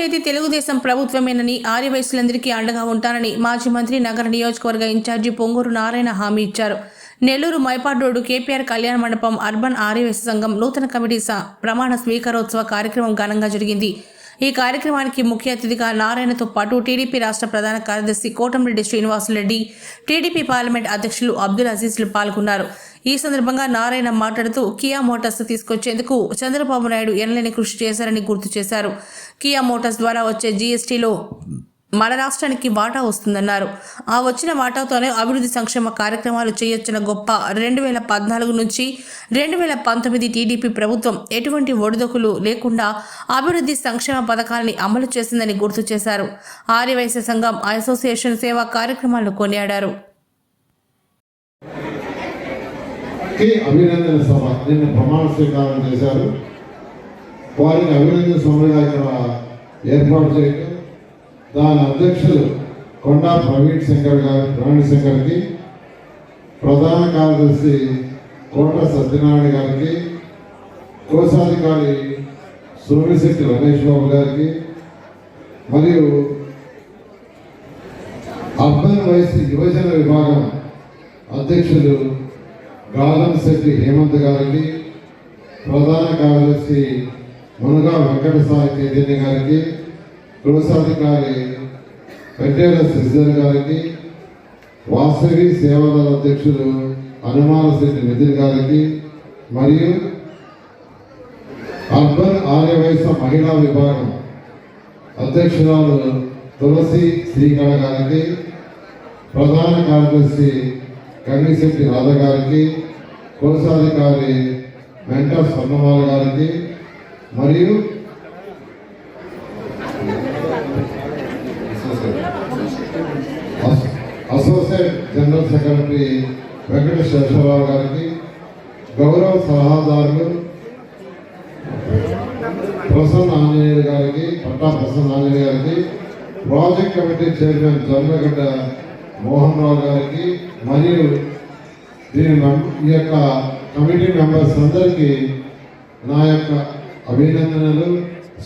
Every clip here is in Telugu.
ఏది తెలుగుదేశం ప్రభుత్వమేనని ఆర్యవయసులందరికీ అండగా ఉంటానని మాజీ మంత్రి నగర నియోజకవర్గ ఇన్ఛార్జి పొంగూరు నారాయణ హామీ ఇచ్చారు. నెల్లూరు మైపాడ్ రోడ్డు కేపీఆర్ కళ్యాణ మండపం అర్బన్ ఆర్యవైశ్య సంఘం నూతన కమిటీ స- ప్రమాణ స్వీకారోత్సవ కార్యక్రమం ఘనంగా జరిగింది. ఈ కార్యక్రమానికి ముఖ్య అతిథిగా నారాయణతో పాటు టీడీపీ రాష్ట్ర ప్రధాన కార్యదర్శి కోటంరెడ్డి శ్రీనివాసులరెడ్డి టీడీపీ పార్లమెంట్ అధ్యక్షులు అబ్దుల్ అజీజ్లు పాల్గొన్నారు. ఈ సందర్భంగా నారాయణ మాట్లాడుతూ కియా మోటార్స్ తీసుకొచ్చేందుకు చంద్రబాబు నాయుడు ఎనలేని కృషి చేశారని గుర్తు చేశారు. కియా మోటార్స్ ద్వారా వచ్చే జీఎస్టీలో మన రాష్ట్రానికి వాటా వస్తుందన్నారు. ఆ వచ్చిన వాటాతోనే అభివృద్ధి సంక్షేమ కార్యక్రమాలు చేయొచ్చిన గొప్ప రెండు వేల పద్నాలుగు నుంచి రెండు వేల పంతొమ్మిది టీడీపీ ప్రభుత్వం ఎటువంటి ఒడిదొకులు లేకుండా అభివృద్ధి సంక్షేమ పథకాలని అమలు చేసిందని గుర్తు చేశారు. ఆర్యవైశ్య సంఘం అసోసియేషన్ సేవా కార్యక్రమాలను కొనియాడారు. కి అభినందన సభ. నిన్న ప్రమాణ స్వీకారం చేశారు. వారిని అభినందన సభగా ఇక్కడ ఏర్పాటు చేయడం దాని అధ్యక్షులు కొండా ప్రవీణ్ శంకర్ గారు ప్రవీణ్ శంకర్కి ప్రధాన కార్యదర్శి కోట సత్యనారాయణ గారికి కోశాధికారి సోమిశెట్టి రమేష్ బాబు గారికి మరియు అర్బన్ వయసు యువజన విభాగం అధ్యక్షులు గాలం శెట్టి హేమంత్ గారికి ప్రధాన కార్యదర్శి మునుగా వెంకట సాయి చైతన్య గారికి గృహశాధికారి పెట్టేల శశిధర్ గారికి వాసవి సేవదళ అధ్యక్షులు హనుమాన శెట్టి నితిన్ గారికి మరియు అర్బన్ ఆర్యవయస మహిళా విభాగం అధ్యక్షురాలు తులసి శ్రీకళ గారికి ప్రధాన కార్యదర్శి కన్నిశెట్టి రాధ గారికి కోశాధికారి వెంట స్వర్ణమాల గారికి మరియు associate general secretary Venkata Sesharao గారికి గౌరవ సలహాదారులు ప్రసన్న ఆంజనేయుడు గారికి పట్టా ప్రసన్న ఆంజనేయ గారికి project committee chairman Jonnagadda Mohan Rao గారికి మరియు దీని ఈ యొక్క కమిటీ మెంబర్స్ అందరికీ నా యొక్క అభినందనలు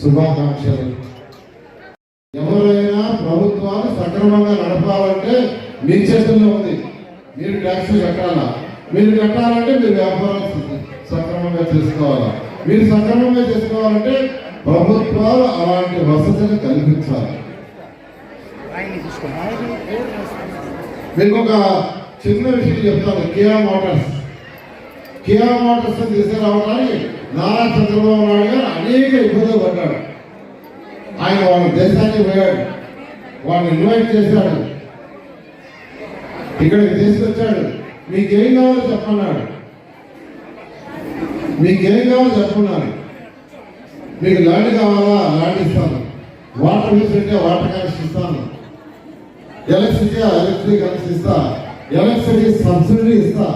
శుభాకాంక్షలు. ఎవరైనా ప్రభుత్వాన్ని సక్రమంగా నడపాలంటే మీ చేతుల్లో ఉంది. మీరు ట్యాక్స్ కట్టాలా? మీరు కట్టాలంటే మీరు వ్యాపారం సక్రమంగా చేసుకోవాలా? మీరు సక్రమంగా చేసుకోవాలంటే ప్రభుత్వాలు అలాంటి వసతులు కల్పించాలి. మీకు ఒక చిన్న విషయం చెప్తాను. Kia Motors. కియా మోటార్స్ తీసుకురావడానికి నారా చంద్రబాబు నాయుడు గారు అనేక ఇబ్బందులు పడ్డాడు. ఆయన వాళ్ళ దేశానికి పోయాడు. వాళ్ళని ఇన్వైట్ చేశాడు. ఇక్కడికి తీసుకొచ్చాడు. మీకేం కావాలో చెప్పన్నాడు మీకేం కావాలో చెప్పన్నాడు మీకు ల్యాండ్ కావాలా? ల్యాండ్ ఇస్తాను. వాటర్ ఫెసిలిటీ వాటర్ కనెక్షన్ ఇస్తాను. ఎలక్ట్రిసిటీ ఎలక్ట్రిక్ కనెక్షన్ ఇస్తా. ఎలక్ట్రిసిటీ సబ్సిడీ ఇస్తా.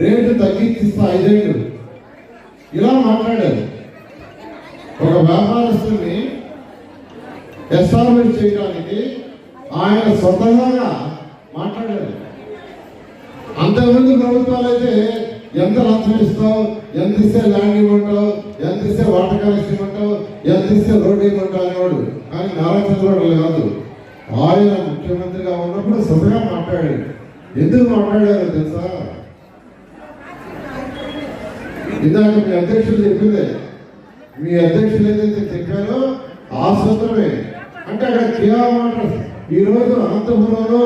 రేటు తగ్గించిస్తా ఐదేళ్ళు. ఇలా మాట్లాడారు. ఒక వ్యాపారస్తుని ఎస్టాబ్లిష్ చేయడానికి ఆయన స్వతహాగా మాట్లాడారు. అంతకుముందు ప్రభుత్వాలు అయితే ఎంత లంచం ఇస్తావు ఎంత ఇస్తే ల్యాండ్ ఇవ్వమంటావు ఎంత ఇస్తే వాటర్ కనెక్షన్ ఇవ్వమంటావు ఎంత ఇస్తే రోడ్డు ఇవ్వమంటావు అనేవాడు. కానీ నారా చంద్రబాబు కాదు. ఆయన ముఖ్యమంత్రిగా ఉన్నప్పుడు స్వతగా మాట్లాడాడు. ఎందుకు మాట్లాడారో తెలుసా? ఇందాక మీ అధ్యక్షులు చెప్పిందే. మీ అధ్యక్షులు ఏదైతే చెప్పారో ఆ సూత్రమే. అంటే అక్కడ కియా మోటార్స్ ఈరోజు అనంతపురంలో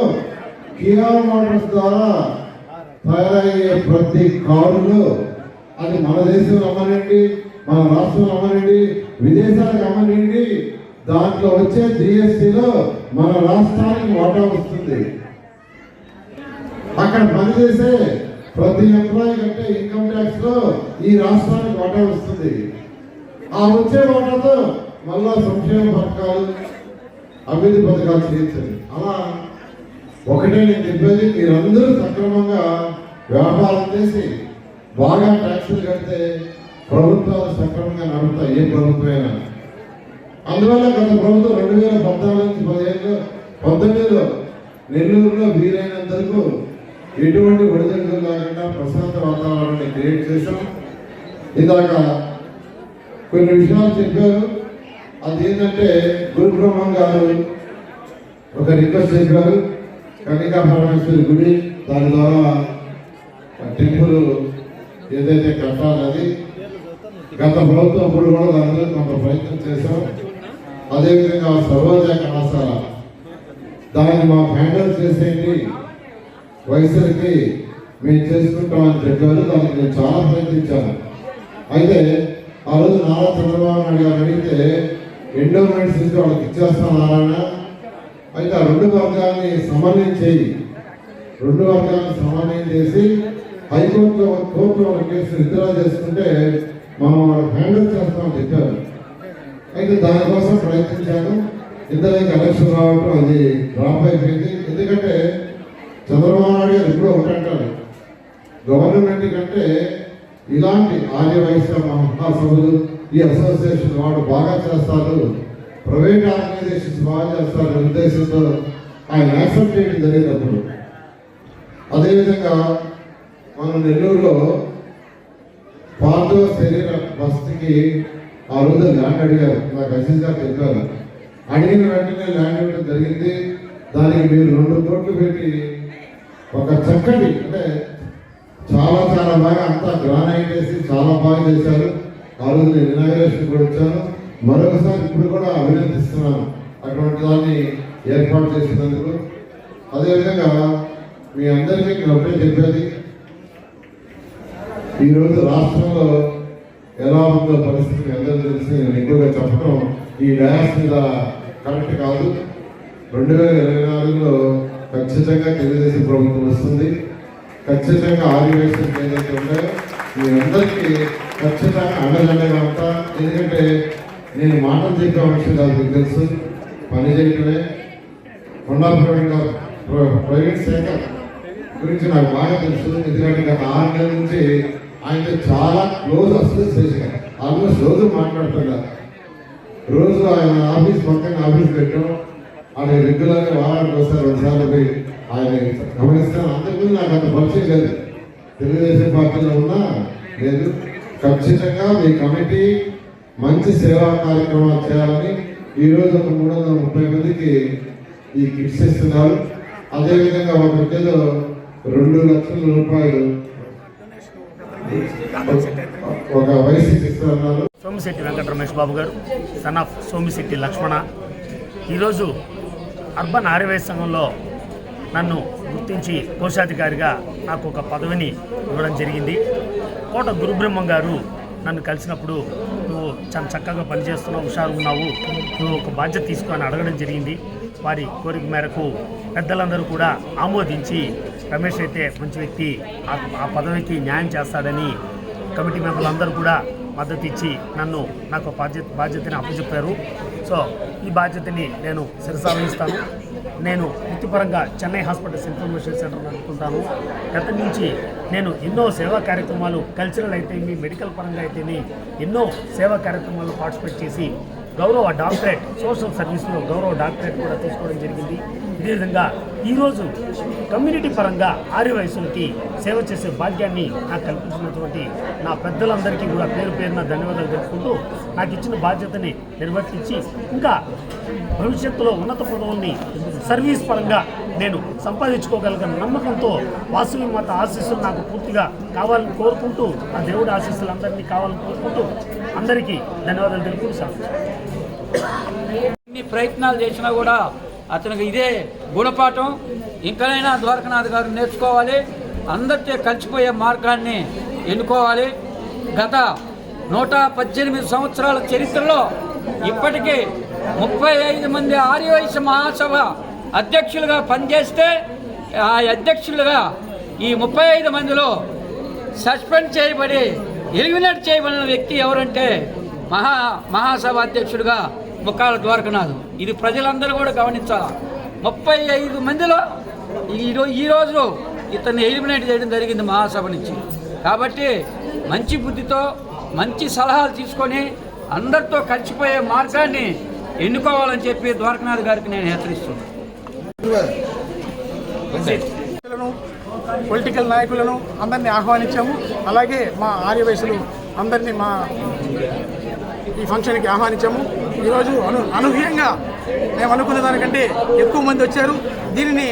కియా మోటార్స్ ద్వారా తయారయ్యే ప్రతి కారులో అది మన దేశంలో అమ్మనండి మన రాష్ట్రంలో అమ్మనండి విదేశాలకు అమ్మనండి దాంట్లో వచ్చే జిఎస్టిలో మన రాష్ట్రానికి వాటా వస్తుంది. అక్కడ పనిచేసే ప్రతి ఎంప్లాయీ కంటే ఇన్కమ్ ట్యాక్స్లో ఈ రాష్ట్రానికి వాటా వస్తుంది. ఆ వచ్చే వాటాతో మళ్ళా సంక్షేమ పథకాలు అభివృద్ధి పథకాలు చేయించండి. అలా ఒకటే నేను చెప్పేది మీరందరూ సక్రమంగా వ్యాపారం చేసి బాగా ట్యాక్సులు కడితే ప్రభుత్వాలు సక్రమంగా నడుపుతాయి. ఏ ప్రభుత్వమైనా. అందువల్ల గత ప్రభుత్వం రెండు వేల పద్నాలుగు నుంచి పదిహేనులో పంతొమ్మిదిలో నెల్లూరులో వీలైనంత వరకు ఎటువంటి ఒడిదడుగులు లేకుండా ప్రశాంత వాతావరణాన్ని క్రియేట్ చేశాం. ఇందాక కొన్ని విషయాలు చెప్పారు. అది ఏంటంటే గురు గారు ఒక రిక్వెస్ట్ చేశారు. కన్నికా పరమేశ్వరి గుడి దాని ద్వారా టెంపుల్ ఏదైతే కట్టాలది గత ప్రభుత్వం అప్పుడు కూడా దాని కొంత ప్రయత్నం చేశాం. అదేవిధంగా సర్వోదయ కళాశాల. దాన్ని మా హ్యాండిల్ చేసేయండి. వయసులకి మేము చేసుకుంటామని చెప్పారు. దానికి నేను చాలా ప్రయత్నించాను. అయితే ఆ రోజు నారా చంద్రబాబు నాయుడు గారు అడిగితే ఎండోమెంట్స్ ఇస్తే వాళ్ళకి ఇచ్చేస్తాం నారాయణ. అయితే ఆ రెండు వర్గాన్ని సమన్వయం చేయి. రెండు వర్గాలను సమన్వయం చేసి హైకోర్టులో కోర్టులో ఒక కేసు విత్డ్రా చేసుకుంటే మనం వాళ్ళకి హ్యాండిల్ చేస్తామని చెప్పారు. అయితే దానికోసం ప్రయత్నించాను. ఇంతలోకి ఎలక్షన్ రావటం అది డ్రాప్ అయిపోయింది. ఎందుకంటే చంద్రబాబు నాయుడు గారు ఎప్పుడో ఒకటంటారు గవర్నమెంట్ కంటే ఇలాంటి ఆర్య వైశ్య మహాసభలు ఈ అసోసియేషన్ వాడు బాగా చేస్తారు ప్రైవేట్ ఆర్గనైజేషన్స్ బాగా చేస్తారు ఉద్దేశంతో ఆయన యాక్సెప్ట్ చేయడం జరిగినప్పుడు. అదేవిధంగా మన నెల్లూరులో పార్థవ శరీర బస్తికి ఆ రోజు ల్యాండ్ అడిగారు. నాకు అసీస్ గారు చెప్పారు. అడిగిన వెంటనే ల్యాండ్ ఇవ్వడం జరిగింది. దానికి మీరు రెండు కోట్లు పెట్టి ఒక చక్కటి అంటే చాలా చాలా బాగా అంతా గ్రానైట్ వేసి చాలా బాగా చేశారు. ఆ రోజు నేను ఇనాగ్రేషన్ కూడా వచ్చాను మరొకసారి ఇప్పుడు కూడా అభినందిస్తున్నాను అటువంటి దాన్ని ఏర్పాటు చేసినందుకు. అదేవిధంగా మీ అందరికీ నేను ఒకటే చెప్పేది. ఈరోజు రాష్ట్రంలో ఎలా ఉందో పరిస్థితి అందరూ తెలిసి నేను ఎక్కువగా చెప్పడం ఈ డయాస్ మీద కరెక్ట్ కాదు. రెండు వేల ఇరవై నాలుగులో ఖచ్చితంగా తెలుగుదేశం ప్రభుత్వం వస్తుంది. ఖచ్చితంగా ఆదివేశం ఏదైతే ఉందో మీ అందరికీ ఖచ్చితంగా అండదండగా ఉంటా. ఎందుకంటే నేను మాటలు చెప్పే విషయం కాదు తెలుసు. పని చేయటమే. కొండా ప్రైవేట్ శాఖ గురించి నాకు బాగా తెలుసు. ఎందుకంటే గత ఆరు నెలల నుంచి ఆయన చాలా క్లోజ్ అసోసియేషన్ ఆల్మోస్ట్ రోజు మాట్లాడుతున్నా రోజు ఆయన ఆఫీస్ పక్కన ఆఫీస్ పెట్టాం. ఆయన రెగ్యులర్గా వారానికి ఒకసారి రెండుసార్లు పోయి ఆయన గమనిస్తాను. అంతకుముందు నాకు అంత పరిచయం లేదు. తెలుగుదేశం పార్టీలో ఉన్నా లేదు. ఖచ్చితంగా మీ కమిటీ మంచి సేవా కార్యక్రమాలు చేయాలని ఈరోజు ఒక మూడు వందల ముప్పై మందికి ఈ కిట్స్ ఇస్తున్నారు. అదేవిధంగా పెద్దలో రెండు లక్షల రూపాయలు సోమిశెట్టి వెంకట రమేష్ బాబు గారు సన్ ఆఫ్ సోమిశెట్టి లక్ష్మణ. ఈరోజు అర్బన్ ఆర్యవైశ్య సంఘంలో నన్ను గుర్తించి కోశాధికారిగా నాకు ఒక పదవిని ఇవ్వడం జరిగింది. కోట గురుబ్రహ్మం గారు నన్ను కలిసినప్పుడు నువ్వు చాలా చక్కగా పనిచేస్తున్నావు హుషారు ఉన్నావు నువ్వు ఒక బాధ్యత తీసుకో అని అడగడం జరిగింది. వారి కోరిక మేరకు పెద్దలందరూ కూడా ఆమోదించి రమేష్ అయితే మంచి వ్యక్తి ఆ- ఆ పదవికి న్యాయం చేస్తాడని కమిటీ మెంబర్లందరూ కూడా మద్దతు ఇచ్చి నన్ను నాకు బాధ్యత బాధ్యతని అప్పచెప్పారు. సో ఈ బాధ్యతని నేను శిరసావహిస్తాను. నేను వృత్తిపరంగా చెన్నై హాస్పిటల్స్ ఇన్ఫర్మేషన్ సెంటర్ నడుపుకుంటాను గత నుంచి నేను ఎన్నో సేవా కార్యక్రమాలు కల్చరల్ అయితేమి మెడికల్ పరంగా అయితేమి ఎన్నో సేవా కార్యక్రమాలు పార్టిసిపేట్ చేసి గౌరవ డాక్టరేట్ సోషల్ సర్వీస్లో గౌరవ డాక్టరేట్ కూడా తీసుకోవడం జరిగింది. ఇదే విధంగా ఈరోజు కమ్యూనిటీ పరంగా ఆర్య వయసులకి సేవ చేసే భాగ్యాన్ని నాకు కల్పించినటువంటి నా పెద్దలందరికీ కూడా పేరు పేరున ధన్యవాదాలు తెలుపుకుంటూ నాకు ఇచ్చిన బాధ్యతని నిర్వర్తించి ఇంకా భవిష్యత్తులో ఉన్నత పదవుల్ని సర్వీస్ పరంగా నేను సంపాదించుకోగలిగిన నమ్మకంతో వాసువి మాత ఆశీస్సులు నాకు పూర్తిగా కావాలని కోరుకుంటూ ఆ దేవుడి ఆశీస్సులు అందరినీ కావాలని కోరుకుంటూ అందరికీ ధన్యవాదాలు తెలుపుకుంటూ ఎన్ని ప్రయత్నాలు చేసినా కూడా అతనికి ఇదే గుణపాఠం. ఇంకనైనా ద్వారకనాథ్ గారు నేర్చుకోవాలి. అందరితో కలిసిపోయే మార్గాన్ని ఎన్నుకోవాలి. గత నూట పద్దెనిమిది సంవత్సరాల చరిత్రలో ఇప్పటికీ ముప్పై ఐదు మంది ఆర్యవైశ్య మహాసభ అధ్యక్షులుగా పనిచేస్తే ఆ అధ్యక్షులుగా ఈ ముప్పై ఐదు మందిలో సస్పెండ్ చేయబడి ఎలిమినేట్ చేయబడిన వ్యక్తి ఎవరంటే మహా మహాసభ అధ్యక్షుడిగా ముక్కాల ద్వారకనాథ్. ఇది ప్రజలందరూ కూడా గమనించాలి? ముప్పై ఐదు మందిలో ఈరో ఈరోజు ఇతన్ని ఎలిమినేట్ చేయడం జరిగింది మహాసభ నుంచి. కాబట్టి మంచి బుద్ధితో మంచి సలహాలు తీసుకొని అందరితో కలిసిపోయే మార్గాన్ని ఎన్నుకోవాలని చెప్పి ద్వారకనాథ్ గారికి నేను హెచ్చరిస్తున్నాను. పొలిటికల్ నాయకులను అందరినీ ఆహ్వానించాము. అలాగే మా ఆర్యవయసులు అందరినీ మా ఈ ఫంక్షన్కి ఆహ్వానించాము. ఈరోజు అను అనూహ్యంగా మేము అనుకున్న దానికంటే ఎక్కువ మంది వచ్చారు. దీనిని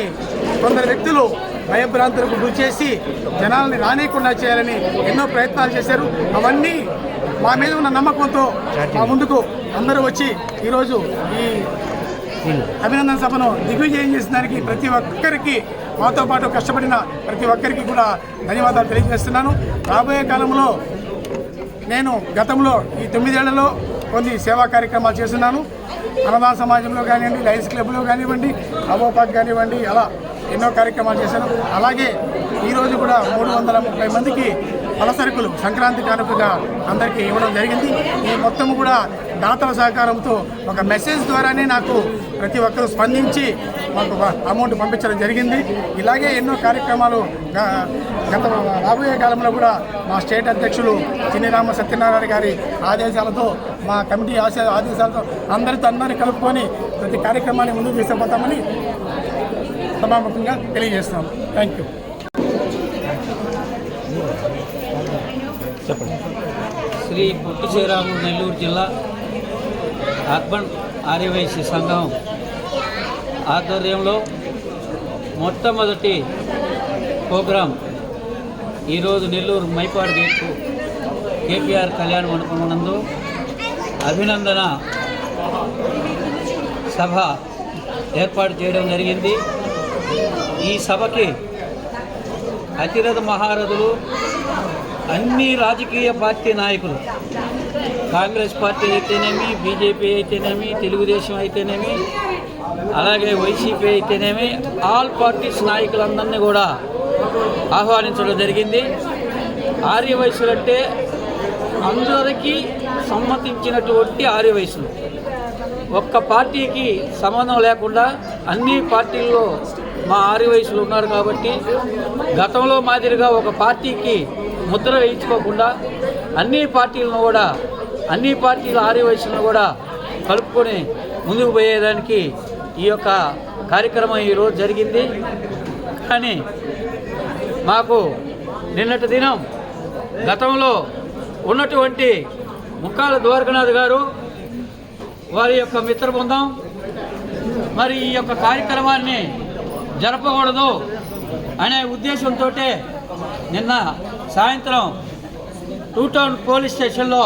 కొందరు వ్యక్తులు భయభ్రాంతులకు గురి చేసి జనాల్ని రానియకుండా చేయాలని ఎన్నో ప్రయత్నాలు చేశారు. అవన్నీ మా మీద ఉన్న నమ్మకంతో మా ముందుకు అందరూ వచ్చి ఈరోజు ఈ అభినందన సభను దిగ్విజయం చేసిన దానికి ప్రతి ఒక్కరికి మాతో పాటు కష్టపడిన ప్రతి ఒక్కరికి కూడా ధన్యవాదాలు తెలియజేస్తున్నాను. రాబోయే కాలంలో నేను గతంలో ఈ తొమ్మిదేళ్ళలో కొన్ని సేవా కార్యక్రమాలు చేస్తున్నాను. అన్నదాన సమాజంలో కానివ్వండి లయన్స్ క్లబ్లో కానివ్వండి అవోపాక్ కానివ్వండి అలా ఎన్నో కార్యక్రమాలు చేశాను. అలాగే ఈరోజు కూడా మూడు వందల ముప్పై మందికి పలసరుకులు సంక్రాంతి కానుకగా అందరికీ ఇవ్వడం జరిగింది. ఈ మొత్తం కూడా దాతల సహకారంతో ఒక మెసేజ్ ద్వారానే నాకు ప్రతి ఒక్కరూ స్పందించి మాకు అమౌంట్ పంపించడం జరిగింది. ఇలాగే ఎన్నో కార్యక్రమాలు గత రాబోయే కాలంలో కూడా మా స్టేట్ అధ్యక్షులు చిన్నిరామ సత్యనారాయణ గారి ఆదేశాలతో మా కమిటీ ఆశ ఆదేశాలతో అందరితో అందరినీ కలుపుకొని ప్రతి కార్యక్రమాన్ని ముందుకు తీసుకుపోతామని సభాముఖంగా తెలియజేస్తున్నాం. థ్యాంక్ యూ శ్రీ పొట్టి శ్రీరాములు నెల్లూరు జిల్లా అర్బన్ ఆర్యవైశ్య సంఘం ఆధ్వర్యంలో మొట్టమొదటి ప్రోగ్రాం ఈరోజు నెల్లూరు మైపాడు గేటు కేపీఆర్ కళ్యాణ మండపం అభినందన సభ ఏర్పాటు చేయడం జరిగింది. ఈ సభకి అతిరథ మహారథులు అన్ని రాజకీయ పార్టీ నాయకులు. కాంగ్రెస్ పార్టీ అయితేనేమి బీజేపీ అయితేనేమి తెలుగుదేశం అయితేనేమి అలాగే వైసీపీ అయితేనేమి ఆల్ పార్టీస్ నాయకులందరినీ కూడా ఆహ్వానించడం జరిగింది. ఆర్యవయసులు అంటే అందరికీ సమ్మతించినటువంటి ఆర్యవయసులు ఒక్క పార్టీకి సంబంధం లేకుండా అన్ని పార్టీల్లో మా ఆర్యవయసులు ఉన్నారు కాబట్టి గతంలో మాదిరిగా ఒక పార్టీకి ముద్ర వేయించుకోకుండా అన్ని పార్టీలను కూడా అన్ని పార్టీల ఆరు కూడా కలుపుకొని ముందుకు పోయేదానికి ఈ యొక్క కార్యక్రమం ఈరోజు జరిగింది. కానీ మాకు నిన్నటి దినం గతంలో ఉన్నటువంటి ముక్కాల ద్వారకనాథ్ గారు వారి యొక్క మిత్ర బృందం మరి ఈ యొక్క కార్యక్రమాన్ని జరపకూడదు అనే ఉద్దేశంతో నిన్న సాయంత్రం టూ టౌన్ పోలీస్ స్టేషన్లో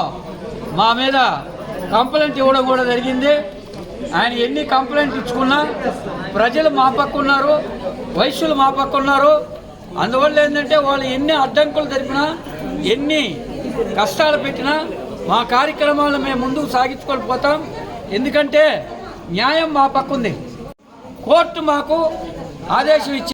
మా మీద కంప్లైంట్ ఇవ్వడం కూడా జరిగింది. ఆయన ఎన్ని కంప్లైంట్ ఇచ్చుకున్నా ప్రజలు మా పక్క ఉన్నారు వైశ్యులు మా పక్క ఉన్నారు. అందువల్ల ఏంటంటే వాళ్ళు ఎన్ని అడ్డంకులు జరిపినా ఎన్ని కష్టాలు పెట్టినా మా కార్యక్రమాలు మేము ముందుకు సాగించుకొని పోతాం. ఎందుకంటే న్యాయం మా పక్క ఉంది. కోర్టు మాకు ఆదేశం ఇచ్చింది.